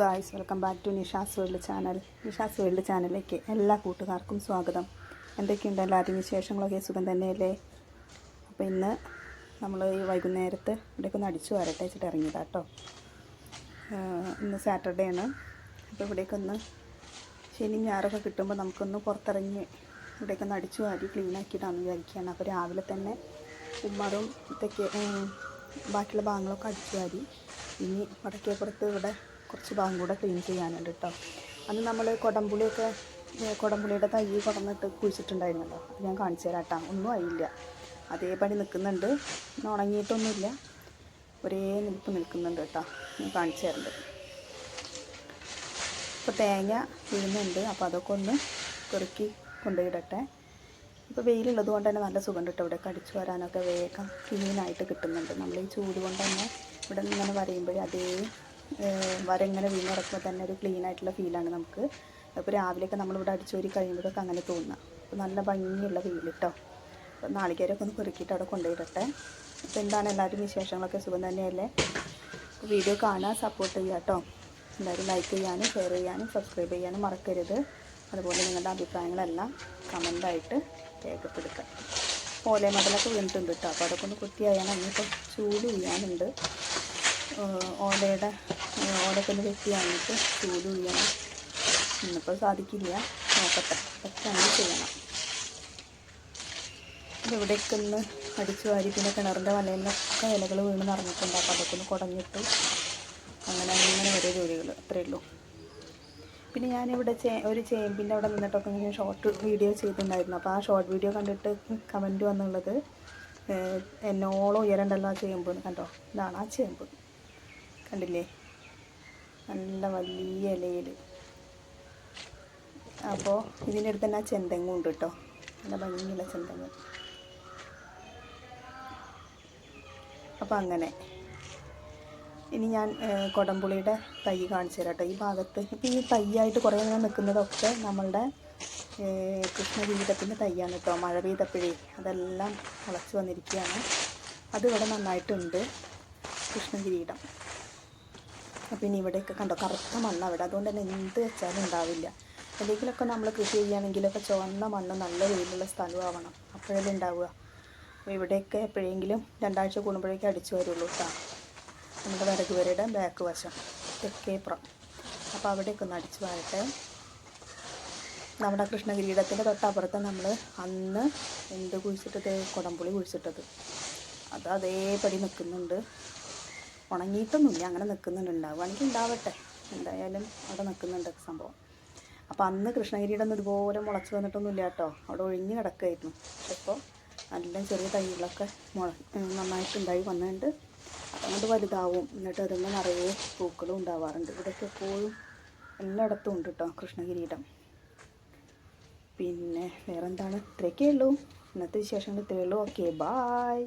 Guys welcome back to Nisha's world channel Nisha's world ചാനലിലേക്ക് എല്ലാ കൂട്ടുകാർക്കും സ്വാഗതം. എന്തൊക്കെയുണ്ട്? എല്ലാവരും വിശേഷങ്ങളൊക്കെ സുഖം തന്നെയല്ലേ? അപ്പോൾ ഇന്ന് നമ്മൾ ഈ വൈകുന്നേരത്ത് ഇവിടേക്ക് ഒന്ന് അടിച്ചു വരട്ടെ വെച്ചിട്ട് ഇറങ്ങിയതാ കേട്ടോ ഇന്ന് സാറ്റർഡേ ആണ്. അപ്പോൾ ഇവിടേക്കൊന്ന് ശനി ഞായറൊക്കെ കിട്ടുമ്പോൾ നമുക്കൊന്ന് പുറത്തിറങ്ങി ഇവിടേക്കൊന്ന് അടിച്ചു വാരി ക്ലീൻ വിചാരിക്കുകയാണ്. അപ്പോൾ രാവിലെ തന്നെ ഉമ്മറും ഇതൊക്കെ ബാക്കിയുള്ള ഭാഗങ്ങളൊക്കെ അടിച്ചു വാരി. ഇനി വടക്കേപ്പുറത്ത് ഇവിടെ കുറച്ച് ഭാഗം കൂടെ ക്ലീൻ ചെയ്യാനുണ്ട് കേട്ടോ അന്ന് നമ്മൾ കൊടംപുളിയൊക്കെ കൊടമ്പുളിയുടെ തൈ കൊടന്നിട്ട് കുഴിച്ചിട്ടുണ്ടായിരുന്നല്ലോ. അത് ഞാൻ കാണിച്ചു തരാം കേട്ടോ ഒന്നും ആയില്ല. അതേപടി നിൽക്കുന്നുണ്ട്. ഉണങ്ങിയിട്ടൊന്നുമില്ല. ഒരേ നിൽപ്പ് നിൽക്കുന്നുണ്ട് കേട്ടോ ഞാൻ കാണിച്ചു തരുന്നത് ഇപ്പോൾ തേങ്ങ വീഴുന്നുണ്ട്. അപ്പോൾ അതൊക്കെ ഒന്ന് പെറുക്കി കൊണ്ടുപോയിടട്ടെ. ഇപ്പോൾ വെയിലുള്ളത് കൊണ്ട് തന്നെ നല്ല സുഖം കിട്ടും ഇവിടെ കടിച്ചു വരാനൊക്കെ വേഗം ക്ലീനായിട്ട് കിട്ടുന്നുണ്ട്. നമ്മൾ ഈ ചൂട് കൊണ്ട് തന്നെ ഇവിടെ നിന്ന് ഇങ്ങനെ വരയുമ്പോഴേ അതേ ഏഹ്, വര ഇങ്ങനെ വീണിറക്കുമ്പോൾ തന്നെ ഒരു ക്ലീൻ ആയിട്ടുള്ള ഫീലാണ് നമുക്ക്. അപ്പോൾ രാവിലെയൊക്കെ നമ്മളിവിടെ അടിച്ചോരി കഴിയുമ്പോഴൊക്കെ അങ്ങനെ തോന്നുക അപ്പോൾ നല്ല ഭംഗിയുള്ള വെയിൽ കേട്ടോ അപ്പോൾ നാളികേരമൊക്കെ ഒന്ന് പെറുക്കിയിട്ട് അവിടെ കൊണ്ടുപോയിടട്ടെ. അപ്പോൾ എന്താണ് എല്ലാവരും വിശേഷങ്ങളൊക്കെ? സുഖം തന്നെയല്ലേ? വീഡിയോ കാണാൻ സപ്പോർട്ട് ചെയ്യുക കേട്ടോ എല്ലാവരും ലൈക്ക് ചെയ്യാനും ഷെയർ ചെയ്യാനും സബ്സ്ക്രൈബ് ചെയ്യാനും മറക്കരുത്. അതുപോലെ നിങ്ങളുടെ അഭിപ്രായങ്ങളെല്ലാം കമന്റായിട്ട് രേഖപ്പെടുത്തുക ഓല മടലൊക്കെ വീണിട്ടുണ്ട് കേട്ടോ അപ്പോൾ അതൊക്കെ ഒന്ന് കുത്തിയായാണ് ഇനിയിപ്പോൾ ചൂട് ചെയ്യാനുണ്ട്. ഓലയുടെ ഏഹ് ഓലൊക്കെ ഒന്ന് വെട്ടി വാങ്ങിയിട്ട് ചൂട് ഉയ്യണം ഇന്നിപ്പോൾ സാധിക്കില്ല. നോക്കട്ടെ പറ്റാണെങ്കിൽ ചെയ്യണം. ഇവിടെയൊക്കെ ഒന്ന് അടിച്ചു വാരി പിന്നെ കിണറിന്റെ വലയിലൊക്കെ ഇലകൾ വീണ് നിറഞ്ഞിട്ടുണ്ട്. അപ്പോൾ അതൊക്കെ ഒന്ന് കുടഞ്ഞിട്ടു അങ്ങനെ അങ്ങനെ ഓരോ ജോലികൾ. അത്രയേ ഉള്ളൂ. പിന്നെ ഞാനിവിടെ ചേ ഒരു ചേമ്പിന്റെ അവിടെ നിന്നിട്ടൊക്കെ ഇങ്ങനെ ഷോർട്ട് വീഡിയോ ചെയ്തിട്ടുണ്ടായിരുന്നു. അപ്പോൾ ആ ഷോർട്ട് വീഡിയോ കണ്ടിട്ട് കമന്റ് വന്നുള്ളത് എന്നോളം ഉയരണ്ടല്ലോ ആ ചേമ്പ് കണ്ടോ? ഇതാണ് ആ ചേമ്പ്. കണ്ടില്ലേ? നല്ല വലിയ ഇലയിൽ അപ്പോൾ ഇതിന്റെ അടുത്ത് തന്നെ ആ ചെന്തെങ്ങും ഉണ്ട് കേട്ടോ നല്ല ഭംഗിയുള്ള ചെന്തെങ്ങ്. അപ്പോൾ അങ്ങനെ. ഇനി ഞാൻ കൊടംപുളിയുടെ തൈ കാണിച്ചു തരാം കേട്ടോ ഈ ഭാഗത്ത് ഇപ്പോൾ ഈ തൈയായിട്ട് കുറേ ഇങ്ങനെ നിൽക്കുന്നതൊക്കെ നമ്മളുടെ കൃഷ്ണജീവിതത്തിന്റെ തൈയാണ് കേട്ടോ മഴ പെയ്തപ്പോഴേ അതെല്ലാം മുളച്ച് വന്നിരിക്കുകയാണ്. അതിവിടെ നന്നായിട്ടുണ്ട് കൃഷ്ണകിരീടം അപ്പോൾ ഇനി ഇവിടെയൊക്കെ കണ്ടോ? കറുത്ത മണ്ണ് അവിടെ അതുകൊണ്ട് തന്നെ എന്ത് വെച്ചാലും ഉണ്ടാവില്ല. എന്തെങ്കിലുമൊക്കെ നമ്മൾ കൃഷി ചെയ്യുകയാണെങ്കിലൊക്കെ ചുവന്ന മണ്ണ് നല്ല വെയിലുള്ള സ്ഥലമാവണം. അപ്പോഴല്ലേ ഉണ്ടാവുക. അപ്പോൾ ഇവിടെയൊക്കെ എപ്പോഴെങ്കിലും രണ്ടാഴ്ച കൂടുമ്പോഴേക്കും അടിച്ചു വരുള്ളൂ കേട്ടോ നമ്മുടെ വിറക് വരയുടെ ബാക്ക് വശം തെക്കേപ്പുറം അപ്പോൾ അവിടെയൊക്കെ ഒന്ന് അടിച്ചു വരട്ടെ. നമ്മുടെ കൃഷ്ണകിരീടത്തിന്റെ തൊട്ടപ്പുറത്ത് നമ്മൾ അന്ന് എന്ത് കുഴിച്ചിട്ടത്? കുടംപുളി കുഴിച്ചിട്ടത്. അത് അതേപടി നിൽക്കുന്നുണ്ട്. ഉണങ്ങിയിട്ടൊന്നുമില്ല അങ്ങനെ നിൽക്കുന്നുണ്ട് ഉണ്ടാവുകയാണെങ്കിൽ ഉണ്ടാവട്ടെ. എന്തായാലും അവിടെ നിൽക്കുന്നുണ്ട് സംഭവം. അപ്പോൾ അന്ന് കൃഷ്ണഗിരിയുടെ ഒന്നും ഇതുപോലെ മുളച്ച് വന്നിട്ടൊന്നുമില്ല കേട്ടോ. അവിടെ ഒഴിഞ്ഞ് കിടക്കുമായിരുന്നു പക്ഷെ ഇപ്പോൾ നല്ല ചെറിയ തൈകളൊക്കെ മുള നന്നായിട്ടുണ്ടായി വന്നിട്ടുണ്ട്. അതുകൊണ്ട് വലുതാവും. എന്നിട്ട് അതിന് നിറയെ പൂക്കളും ഉണ്ടാവാറുണ്ട്. ഇവിടെയൊക്കെ എപ്പോഴും എല്ലായിടത്തും ഉണ്ട് കേട്ടോ കൃഷ്ണഗിരിയുടെ. പിന്നെ വേറെന്താണ്? ഇത്രയൊക്കെ ഉള്ളൂ. ഇന്നത്തെ വിശേഷങ്ങൾ ഇത്രയേ ഉള്ളൂ. Okay bye